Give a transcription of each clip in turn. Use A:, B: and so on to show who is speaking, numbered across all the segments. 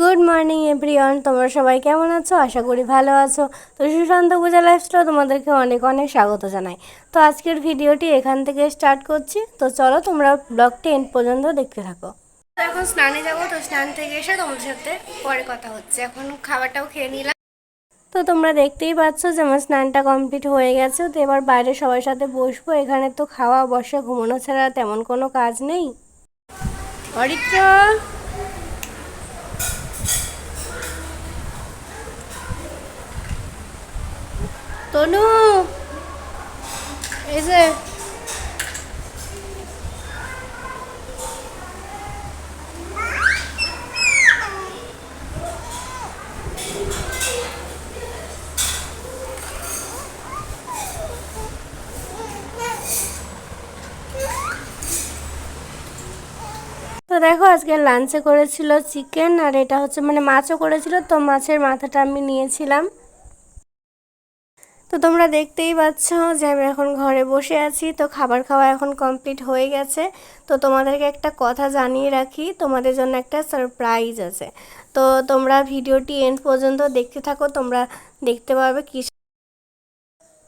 A: Good morning everyone, তোমরা সবাই কেমন আছো? আশা করি ভালো আছো। তো সুশান্ত পূজা লাইফস্টাইল তোমাদেরকে অনেক অনেক স্বাগত জানাই। তো আজকের ভিডিওটি এখান থেকে স্টার্ট করছি। তো চলো তোমরা ব্লগটি এন্ড পর্যন্ত দেখতে থাকো। তো এখন স্নানে যাব, তো স্নান থেকে এসে তোমাদের সাথে পরে কথা হচ্ছে। এখন খাবারটাও খেয়ে নিলাম। তো তোমরা দেখতেই পাচ্ছ যে আমার স্নানটা কমপ্লিট হয়ে গেছে। তো এবার বাইরে সবার সাথে বসবো। এখানে তো খাওয়া, বসে, ঘুমানো ছাড়া তেমন কোনো কাজ নেই। অরিত্র! তনু, এই যে। তো দেখো, আজকে লাঞ্চে করেছিল চিকেন আর এটা হচ্ছে মানে মাছও করেছিল, তো মাছের মাথাটা আমি নিয়েছিলাম। তো তোমরা দেখতেই পাচ্ছ যে আমি এখন ঘরে বসে আছি। তো খাবার খাওয়া এখন কমপ্লিট হয়ে গেছে। তো তোমাদেরকে একটা কথা জানিয়ে রাখি, তোমাদের জন্য একটা সারপ্রাইজ আছে। তো তোমরা ভিডিওটি এন্ড পর্যন্ত দেখতে থাকো, তোমরা দেখতে পাবে কি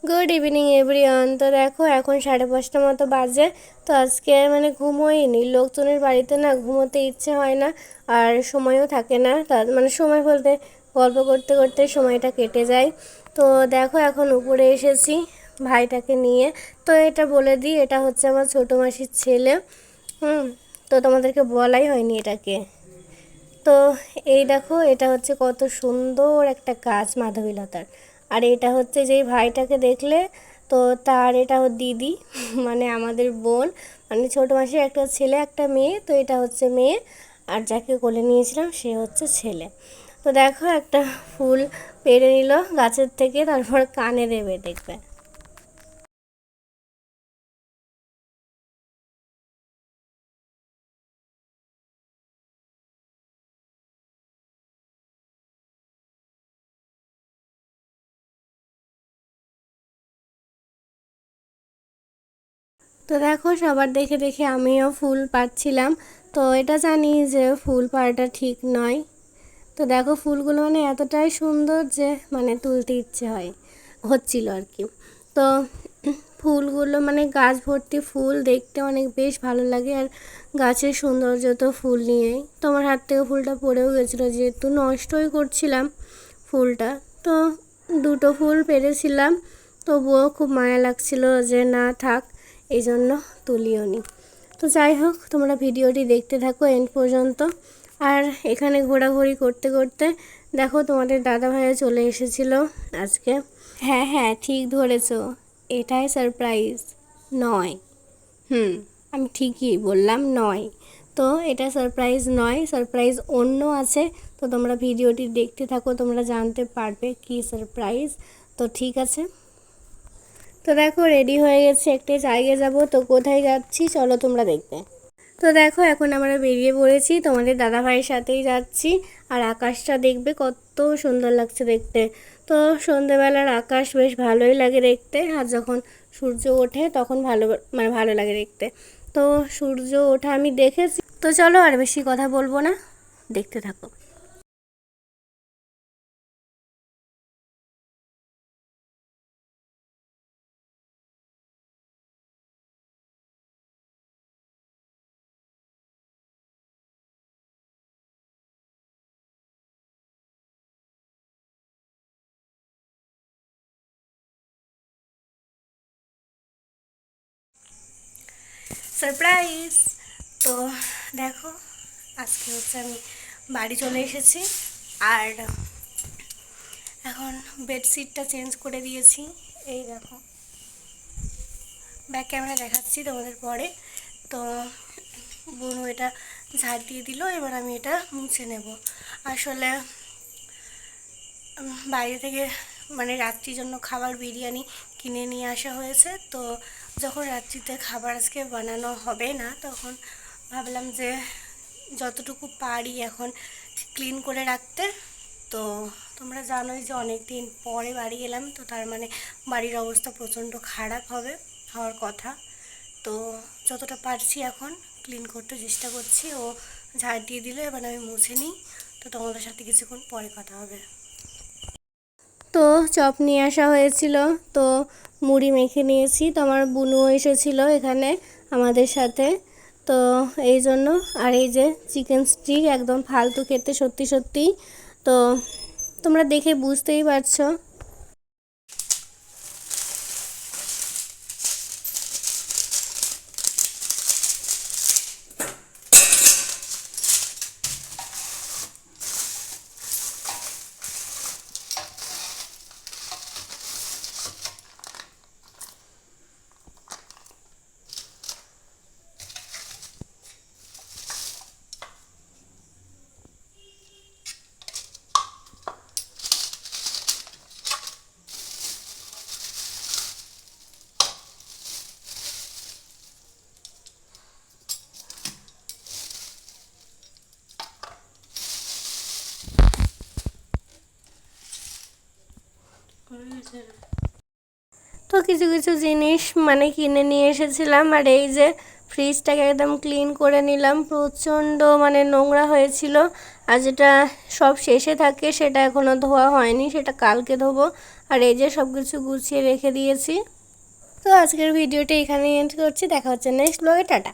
A: গুড ইভিনিং এভরিওয়ান তো দেখো, এখন সাড়ে পাঁচটা মতো বাজে। তো আজকে মানে ঘুমোইনি। লোকজনের বাড়িতে না ঘুমোতে ইচ্ছে হয় না, আর সময়ও থাকে না। তার মানে সময় বলতে গল্প করতে করতে সময়টা কেটে যায়। তো দেখো এখন উপরে এসেছি ভাইটাকে নিয়ে। তো এটা বলে দিই, এটা হচ্ছে আমার ছোটো মাসির ছেলে। হুম, তো তোমাদেরকে বলাই হয়নি এটাকে। তো এই দেখো, এটা হচ্ছে কত সুন্দর একটা গাছ মাধবীলতার। আর এটা হচ্ছে যেই ভাইটাকে দেখলে, তো তার এটা ওর দিদি মানে আমাদের বোন। মানে ছোটো মাসির একটা ছেলে, একটা মেয়ে, তো এটা হচ্ছে মেয়ে। আর যাকে কোলে নিয়েছিলাম, সে হচ্ছে ছেলে। তো দেখো একটা ফুল পেরে নিল গাছের থেকে, তারপর কানে দেবে দেখবে। তো দেখো সবার দেখে দেখে আমিও ফুল পাচ্ছিলাম। তো এটা জানি যে ফুল পাড়াটা ঠিক নয়। তো দেখো ফুলগুলো মানে এতটাই সুন্দর যে মানে তুলতে ইচ্ছে হয়, হচ্ছিল আর কি। তো ফুলগুলো মানে গাছ ভর্তি ফুল দেখতে অনেক বেশ ভালো লাগে আর গাছের সৌন্দর্য তো ফুল নিয়েই। তোমার হাত থেকে ফুলটা পড়েও গেছিল, যেহেতু নষ্টই করছিলাম ফুলটা, তো দুটো ফুল পেরেছিলাম, তবুও খুব মায়া লাগছিল যে না থাক এই জন্য তুলিও নি তো যাই হোক, তোমরা ভিডিওটি দেখতে থাকো এন্ড পর্যন্ত। আর এখানে ঘোরাঘুরি করতে করতে দেখো তোমাদের দাদা ভাইয়া চলে এসেছিল আজকে। হ্যাঁ হ্যাঁ ঠিক ধরেছো। এটাই সারপ্রাইজ নয়। হুম, আমি ঠিকই বললাম নয়। তো এটা সারপ্রাইজ নয় সারপ্রাইজ অন্য আছে। তো তোমরা ভিডিওটি দেখতে থাকো, তোমরা জানতে পারবে কি সারপ্রাইজ তো ঠিক আছে। তো দেখো রেডি হয়ে গেছে, একটি জায়গায় যাব। তো কোথায় যাচ্ছি, চলো তোমরা দেখবে। তো দেখো, এখন আমরা বেরিয়ে পড়েছি। তোমাদের দাদাভাইয়ের সাথেই যাচ্ছি। আর আকাশটা দেখবে কত সুন্দর লাগছে দেখতে। তো সন্ধেবেলার আকাশ বেশ ভালোই লাগে দেখতে। আর যখন সূর্য ওঠে তখন ভালো মানে ভালো লাগে দেখতে। তো সূর্য ওঠা আমি দেখেছি। তো চলো আর বেশি কথা বলব না। দেখতে থাকো। সারপ্রাইজ। তো দেখো, আজকে হচ্ছে আমি বাড়ি চলে এসেছি আর এখন বেডশিটটা চেঞ্জ করে দিয়েছি। এই দেখো, ব্যাক ক্যামেরা দেখাচ্ছি তোমাদের পরে। তো বুনু এটা ঝাড় দিয়ে দিল, এবার আমি এটা মুছে নেব। আসলে বাইরে থেকে মানে রাত্রির জন্য খাবার, বিরিয়ানি কিনে নিয়ে আসা হয়েছে। তো যখন রাত্রিতে খাবার আজকে বানানো হবে না, তখন ভাবলাম যে যতটুকু পারি এখন ক্লিন করে রাখতে। তো তোমরা জানোই যে অনেক দিন পরে বাড়ি এলাম, তো তার মানে বাড়ির অবস্থা প্রচণ্ড খারাপ হবে হওয়ার কথা। তো যতটা পারছি এখন ক্লিন করতে চেষ্টা করছি। ও ঝাড় দিয়ে দিলে, এবার আমি মুছে নিই। তো তোমাদের সাথে কিছুক্ষণ পরে কথা হবে। তো চপ নিয়ে আসা হয়েছিল। তো মুড়ি মেখে নিয়েছি। তো আমার বুনুও এসেছিল এখানে আমাদের সাথে। তো এই জন্য আর এই যে চিকেন স্টিক একদম ফালতু খেতে সত্যি সত্যি। তো তোমরা দেখে বুঝতেই পারছ। তো কিছু কিছু জিনিস মানে কিনে নিয়ে এসেছিলাম, আর এই যে ফ্রিজটাকে একদম ক্লিন করে নিলাম। প্রচণ্ড মানে নোংরা হয়েছিল, আর যেটা সব শেষে থাকে সেটা এখনও ধোয়া হয়নি, সেটা কালকে ধোবো। আর এই যে সব কিছু গুছিয়ে রেখে দিয়েছি। তো আজকের ভিডিওটা এখানে এন্ড করছি, দেখা হচ্ছে নেক্সট ব্লগে টাটা।